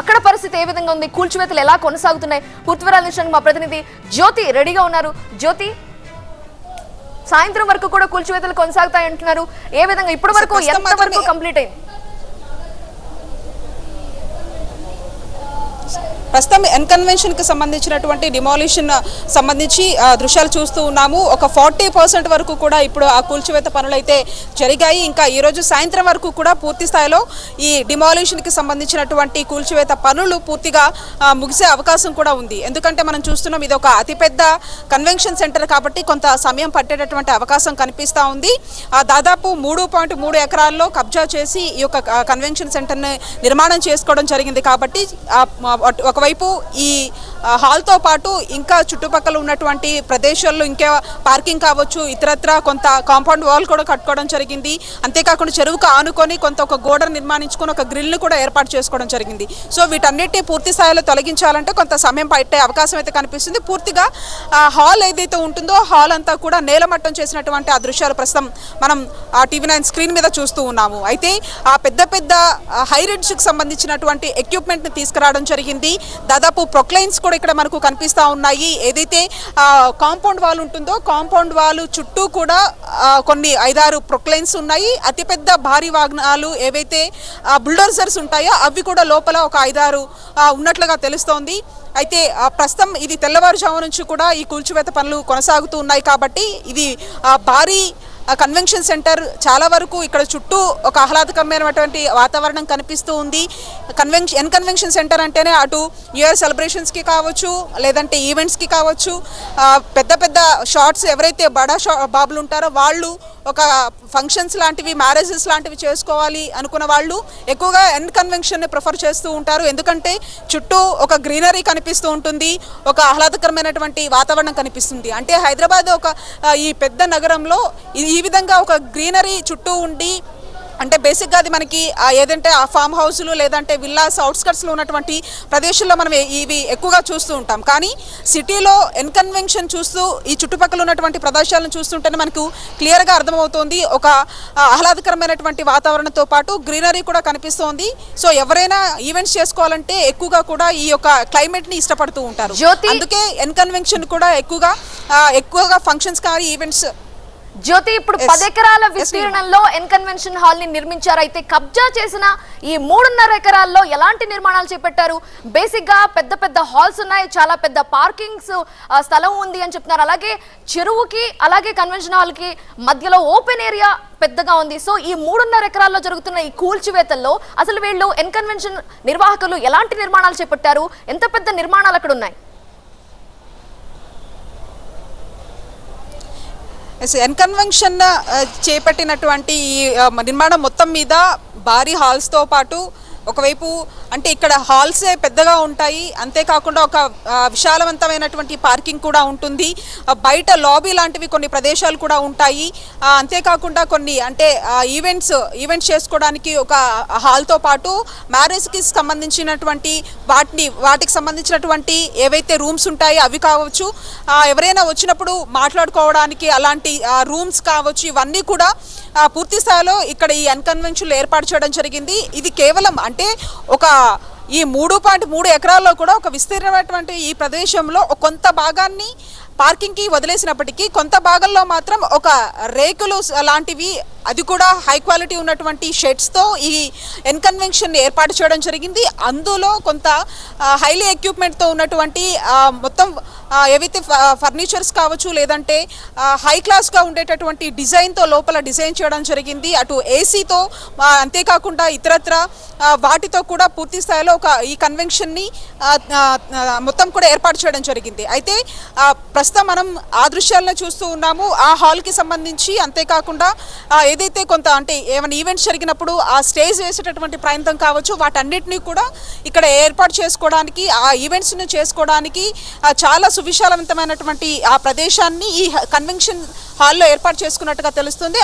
అక్కడ పరిస్థితి ఏ విధంగా ఉంది? కూల్చివేతలు ఎలా కొనసాగుతున్నాయి? పూర్తి వివరాలు మా ప్రతినిధి జ్యోతి రెడీగా ఉన్నారు. జ్యోతి సాయంత్రం వరకు కూడా కూల్చివేతలు కొనసాగుతాయి అంటున్నారు ఏ విధంగా? ఇప్పటి వరకు ఎంత వరకు కంప్లీట్ అయింది? ప్రస్తుతం ఎన్కన్వెన్షన్కి సంబంధించినటువంటి డిమాలిషన్ సంబంధించి దృశ్యాలు చూస్తూ ఉన్నాము. ఒక ఫార్టీ పర్సెంట్ వరకు కూడా ఇప్పుడు ఆ కూల్చివేత పనులు అయితే జరిగాయి. ఇంకా ఈరోజు సాయంత్రం వరకు కూడా పూర్తి స్థాయిలో ఈ డిమాలిషన్కి సంబంధించినటువంటి కూల్చివేత పనులు పూర్తిగా ముగిసే అవకాశం కూడా ఉంది. ఎందుకంటే మనం చూస్తున్నాం ఇది ఒక అతిపెద్ద కన్వెన్షన్ సెంటర్ కాబట్టి కొంత సమయం పట్టేటటువంటి అవకాశం కనిపిస్తూ ఉంది. ఆ, దాదాపు మూడు పాయింట్ మూడు ఎకరాల్లో కబ్జా చేసి ఈ యొక్క కన్వెన్షన్ సెంటర్ని నిర్మాణం చేసుకోవడం జరిగింది కాబట్టి ఒక ఒకవైపు ఈ ఆ, హాల్తో పాటు ఇంకా చుట్టుపక్కల ఉన్నటువంటి ప్రదేశాల్లో ఇంకా పార్కింగ్ కావచ్చు ఇతరత్ర కొంత కాంపౌండ్ వాల్ కూడా కట్టుకోవడం జరిగింది. అంతేకాకుండా చెరువుకు ఆనుకొని కొంత ఒక గోడ నిర్మాణించుకొని ఒక గ్రిల్ను కూడా ఏర్పాటు చేసుకోవడం జరిగింది. సో వీటన్నిటిని పూర్తి స్థాయిలో తొలగించాలంటే కొంత సమయం పట్టే అవకాశం అయితే కనిపిస్తుంది. పూర్తిగా ఆ హాల్ ఏదైతే ఉంటుందో హాల్ అంతా కూడా నేలమట్టం చేసినటువంటి ఆ దృశ్యాలు ప్రస్తుతం మనం ఆ టీవీ నైన్ స్క్రీన్ మీద చూస్తూ ఉన్నాము. అయితే ఆ పెద్ద పెద్ద హై కి సంబంధించినటువంటి ఎక్విప్మెంట్ని తీసుకురావడం జరిగింది. దాదాపు ప్రొక్లైన్స్ కూడా ఇక్కడ మనకు కనిపిస్తా ఉన్నాయి. ఏదైతే కాంపౌండ్ వాల్ ఉంటుందో కాంపౌండ్ వాల్ చుట్టూ కూడా కొన్ని ఐదారు ప్రొక్లైన్స్ ఉన్నాయి. అతిపెద్ద భారీ వాహనాలు ఏవైతే బుల్డోజర్స్ ఉంటాయో అవి కూడా లోపల ఒక ఐదారు ఉన్నట్లుగా తెలుస్తోంది. అయితే ప్రస్తుతం ఇది తెల్లవారుజాము నుంచి కూడా ఈ కూల్చివేత పనులు కొనసాగుతూ ఉన్నాయి కాబట్టి ఇది ఆ, భారీ కన్వెన్షన్ సెంటర్ చాలా వరకు ఇక్కడ చుట్టూ ఒక ఆహ్లాదకరమైనటువంటి వాతావరణం కనిపిస్తూ ఉంది. కన్వెన్షన్ ఎన్ కన్వెన్షన్ సెంటర్ అంటేనే అటు ఇయర్ సెలబ్రేషన్స్కి కావచ్చు లేదంటే ఈవెంట్స్కి కావచ్చు. పెద్ద పెద్ద షార్ట్స్ ఎవరైతే బడా షా బాబులు ఉంటారో వాళ్ళు ఒక ఫంక్షన్స్ లాంటివి మ్యారేజెస్ లాంటివి చేసుకోవాలి అనుకున్న వాళ్ళు ఎక్కువగా ఎన్ కన్వెన్షన్ని ప్రిఫర్ చేస్తూ ఉంటారు. ఎందుకంటే చుట్టూ ఒక గ్రీనరీ కనిపిస్తూ ఉంటుంది ఒక ఆహ్లాదకరమైనటువంటి వాతావరణం కనిపిస్తుంది. అంటే హైదరాబాద్ ఒక ఈ పెద్ద నగరంలో ఈ విధంగా ఒక గ్రీనరీ చుట్టూ ఉండి అంటే బేసిక్గా అది మనకి ఏదంటే ఆ ఫామ్ హౌస్లు లేదంటే విల్లాస్ అవుట్స్కట్స్లో ఉన్నటువంటి ప్రదేశాల్లో మనం ఇవి ఎక్కువగా చూస్తూ ఉంటాం. కానీ సిటీలో ఎన్కన్వెన్షన్ చూస్తూ ఈ చుట్టుపక్కల ఉన్నటువంటి ప్రదేశాలను చూస్తుంటేనే మనకు క్లియర్గా అర్థమవుతోంది. ఒక ఆహ్లాదకరమైనటువంటి వాతావరణంతో పాటు గ్రీనరీ కూడా కనిపిస్తోంది. సో ఎవరైనా ఈవెంట్స్ చేసుకోవాలంటే ఎక్కువగా కూడా ఈ యొక్క క్లైమేట్ని ఇష్టపడుతూ ఉంటారు. అందుకే ఎన్కన్వెన్షన్ కూడా ఎక్కువగా ఎక్కువగా ఫంక్షన్స్ కానీ ఈవెంట్స్ జ్యోతి ఇప్పుడు. పది ఎకరాల. విస్తీర్ణంలో ఎన్ కన్వెన్షన్ హాల్ని నిర్మించారు. అయితే కబ్జా చేసిన ఈ మూడున్నర ఎకరాల్లో ఎలాంటి నిర్మాణాలు చేపట్టారు? బేసిక్గా పెద్ద పెద్ద హాల్స్ ఉన్నాయి చాలా పెద్ద పార్కింగ్స్ స్థలం ఉంది అని చెప్తున్నారు. అలాగే చెరువుకి అలాగే కన్వెన్షన్ హాల్కి మధ్యలో ఓపెన్ ఏరియా పెద్దగా ఉంది. సో ఈ మూడున్నర ఎకరాల్లో జరుగుతున్న ఈ కూల్చివేతల్లో అసలు వీళ్ళు ఎన్ కన్వెన్షన్ నిర్వాహకులు ఎలాంటి నిర్మాణాలు చేపట్టారు? ఎంత పెద్ద నిర్మాణాలు అక్కడ ఉన్నాయి? ఎన్కన్వెన్షన్ uh, చేపట్టినటువంటి ఈ uh, నిర్మాణం మొత్తం మీద భారీ హాల్స్తో పాటు ఒకవైపు అంటే ఇక్కడ హాల్సే పెద్దగా ఉంటాయి. అంతేకాకుండా ఒక విశాలవంతమైనటువంటి పార్కింగ్ కూడా ఉంటుంది. బయట లాబీ లాంటివి కొన్ని ప్రదేశాలు కూడా ఉంటాయి. అంతేకాకుండా కొన్ని అంటే ఈవెంట్స్ ఈవెంట్స్ చేసుకోవడానికి ఒక హాల్తో పాటు మ్యారేజ్కి సంబంధించినటువంటి వాటిని వాటికి సంబంధించినటువంటి ఏవైతే రూమ్స్ ఉంటాయో అవి కావచ్చు. ఎవరైనా వచ్చినప్పుడు మాట్లాడుకోవడానికి అలాంటి రూమ్స్ కావచ్చు ఇవన్నీ కూడా పూర్తి స్థాయిలో ఇక్కడ ఈ అన్కన్వెన్షన్లు ఏర్పాటు చేయడం జరిగింది. ఇది కేవలం అంటే ఒక ఈ మూడు పాయింట్ మూడు ఎకరాల్లో కూడా ఒక విస్తీర్ణమైనటువంటి ఈ ప్రదేశంలో కొంత భాగాన్ని పార్కింగ్కి వదిలేసినప్పటికీ కొంత భాగంలో మాత్రం ఒక రేకులు లాంటివి అది కూడా హై క్వాలిటీ ఉన్నటువంటి షెడ్స్తో ఈ ఎన్కన్వెన్షన్ ఏర్పాటు చేయడం జరిగింది. అందులో కొంత హైలీ ఎక్విప్మెంట్తో ఉన్నటువంటి మొత్తం ఏవైతే ఫర్నిచర్స్ కావచ్చు లేదంటే హై క్లాస్గా ఉండేటటువంటి డిజైన్తో లోపల డిజైన్ చేయడం జరిగింది. అటు ఏసీతో అంతేకాకుండా ఇతరత్ర వాటితో కూడా పూర్తి స్థాయిలో ఒక ఈ కన్వెన్షన్ని మొత్తం కూడా ఏర్పాటు చేయడం జరిగింది. అయితే ప్రస్తుతం మనం ఆ దృశ్యాలను చూస్తూ ఉన్నాము. ఆ హాల్కి సంబంధించి అంతేకాకుండా ఏదైతే కొంత అంటే ఏమైనా ఈవెంట్స్ జరిగినప్పుడు ఆ స్టేజ్ వేసేటటువంటి ప్రయత్నం కావచ్చు వాటన్నిటినీ కూడా ఇక్కడ ఏర్పాటు చేసుకోవడానికి ఆ ఈవెంట్స్ను చేసుకోవడానికి చాలా సువిశాలవంతమైనటువంటి ఆ ప్రదేశాన్ని ఈ కన్వెన్షన్ హాల్లో ఏర్పాటు చేసుకున్నట్టుగా తెలుస్తుంది.